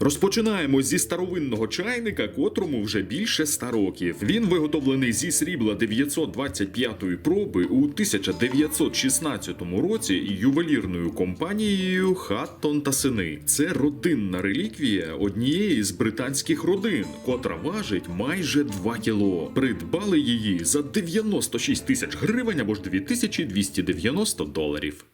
Розпочинаємо зі старовинного чайника, котрому вже більше ста років. Він виготовлений зі срібла 925 проби у 1916 році ювелірною компанією Хаттон та сини. Це родинна реліквія однієї з британських родин, котра важить майже 2 кіло. Придбали її за 96 тисяч гривень або ж 2290 доларів.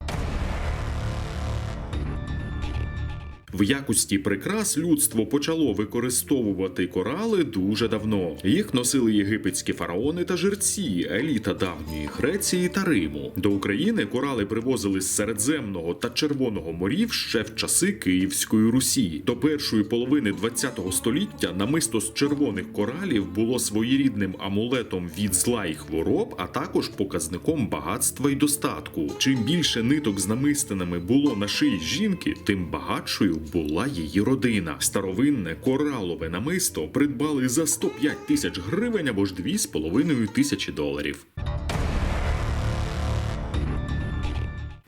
В якості прикрас людство почало використовувати корали дуже давно. Їх носили єгипетські фараони та жерці, еліта давньої Греції та Риму. До України корали привозили з Середземного та Червоного морів ще в часи Київської Русі. До першої половини ХХ століття намисто з червоних коралів було своєрідним амулетом від зла і хвороб, а також показником багатства й достатку. Чим більше ниток з намистинами було на шиї жінки, тим багатшою була її родина. Старовинне коралове намисто придбали за 105 тисяч гривень або ж 2,5 тисячі доларів.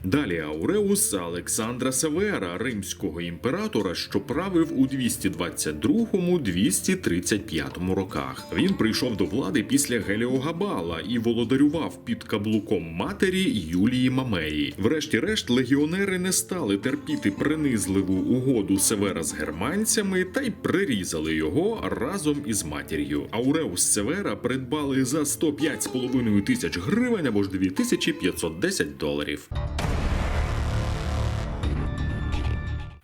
Далі Ауреус Олександра Севера, римського імператора, що правив у 222-235 роках. Він прийшов до влади після Геліогабала і володарював під каблуком матері Юлії Мамеї. Врешті-решт легіонери не стали терпіти принизливу угоду Севера з германцями та й прирізали його разом із матір'ю. Ауреус Севера придбали за 105,5 тисяч гривень або ж 2510 доларів.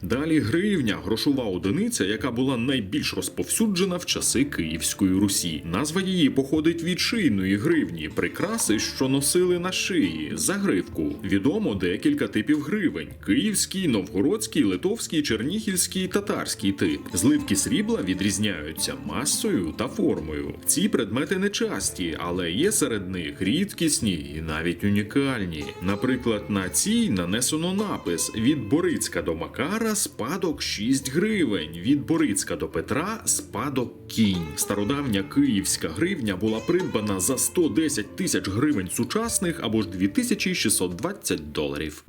Далі гривня грошова одиниця, яка була найбільш розповсюджена в часи Київської Русі. Назва її походить від шийної гривні, прикраси, що носили на шиї, загривку. Відомо декілька типів гривень: київський, новгородський, литовський, чернігівський, татарський тип. Зливки срібла відрізняються масою та формою. Ці предмети не часті, але є серед них рідкісні і навіть унікальні. Наприклад, на цій нанесено напис від Борицька до Макара спадок 6 гривень. Від Борицька до Петра спадок кінь. Стародавня київська гривня була придбана за 110 тисяч гривень сучасних або ж 2620 доларів.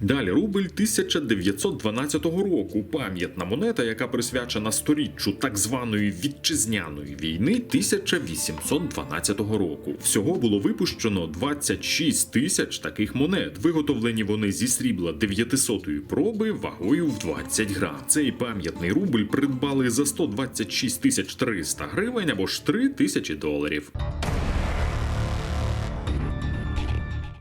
Далі рубль 1912 року. Пам'ятна монета, яка присвячена сторіччю так званої вітчизняної війни 1812 року. Всього було випущено 26 тисяч таких монет. Виготовлені вони зі срібла 900-ї проби вагою в 20 грам. Цей пам'ятний рубль придбали за 126 тисяч 300 гривень або ж 3 тисячі доларів.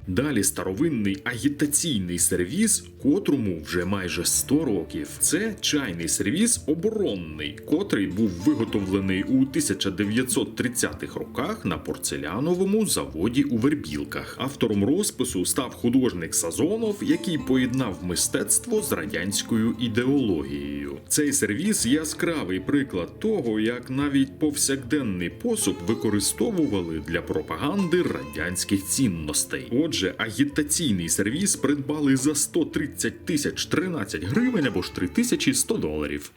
Далі старовинний агітаційний сервіз, котрому вже майже 100 років. Це чайний сервіз оборонний, котрий був виготовлений у 1930-х роках на порцеляновому заводі у Вербілках. Автором розпису став художник Сазонов, який поєднав мистецтво з радянською ідеологією. Цей сервіз яскравий приклад того, як навіть повсякденний посуд використовували для пропаганди радянських цінностей. Отже, агітаційний сервіс придбали за 130 тисяч 13 гривень або ж 3100 доларів.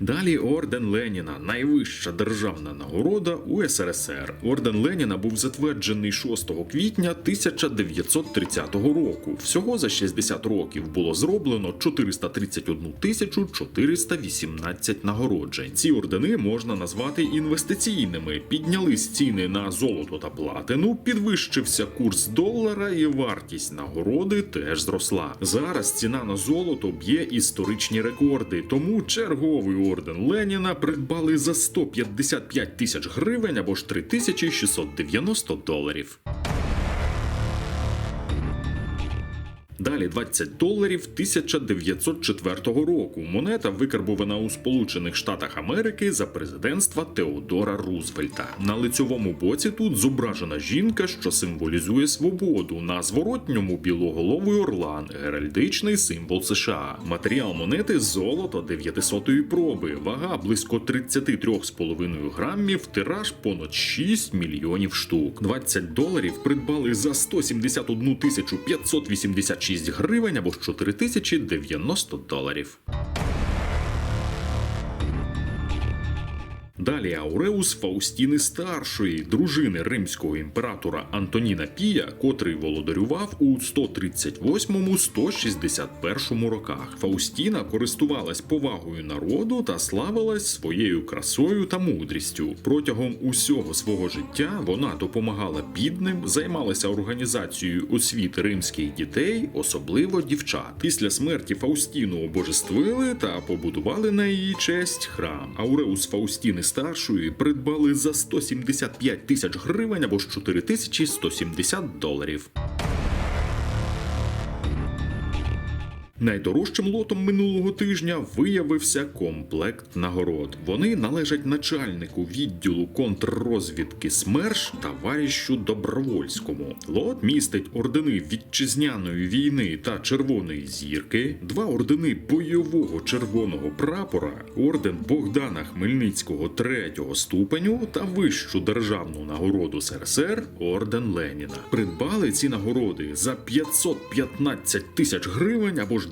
Далі орден Леніна, найвища державна нагорода у СРСР. Орден Леніна був затверджений 6 квітня 1930 року. Всього за 60 років було зроблено 431 тисячу 418 нагороджень. Ці ордени можна назвати інвестиційними. Піднялись ціни на золото та платину, підвищився курс долара, і вартість нагороди теж зросла. Зараз ціна на золото б'є історичні рекорди, тому черговий орден Леніна придбали за 155 тисяч гривень або ж 3690 доларів. Далі 20 доларів 1904 року. Монета викарбована у Сполучених Штатах Америки за президентства Теодора Рузвельта. На лицьовому боці тут зображена жінка, що символізує свободу. На зворотньому білоголовий орлан, геральдичний символ США. Матеріал монети золото 900-ї проби. Вага близько 33,5 грамів, тираж понад 6 мільйонів штук. 20 доларів придбали за 171 586 6 гривень або 4090 доларів. Далі Ауреус Фаустіни старшої, дружини римського імператора Антоніна Пія, котрий володарював у 138-161 роках. Фаустіна користувалась повагою народу та славилась своєю красою та мудрістю. Протягом усього свого життя вона допомагала бідним, займалася організацією освіти римських дітей, особливо дівчат. Після смерті Фаустіну обожествили та побудували на її честь храм. Ауреус Фаустіни старшої придбали за 175 тисяч гривень або ж 4170 доларів. Найдорожчим лотом минулого тижня виявився комплект нагород. Вони належать начальнику відділу контррозвідки СМЕРШ товаришу Добровольському. Лот містить ордени вітчизняної війни та Червоної зірки, два ордени бойового червоного прапора, орден Богдана Хмельницького третього ступеню та вищу державну нагороду СРСР орден Леніна. Придбали ці нагороди за 515 тисяч гривень або ж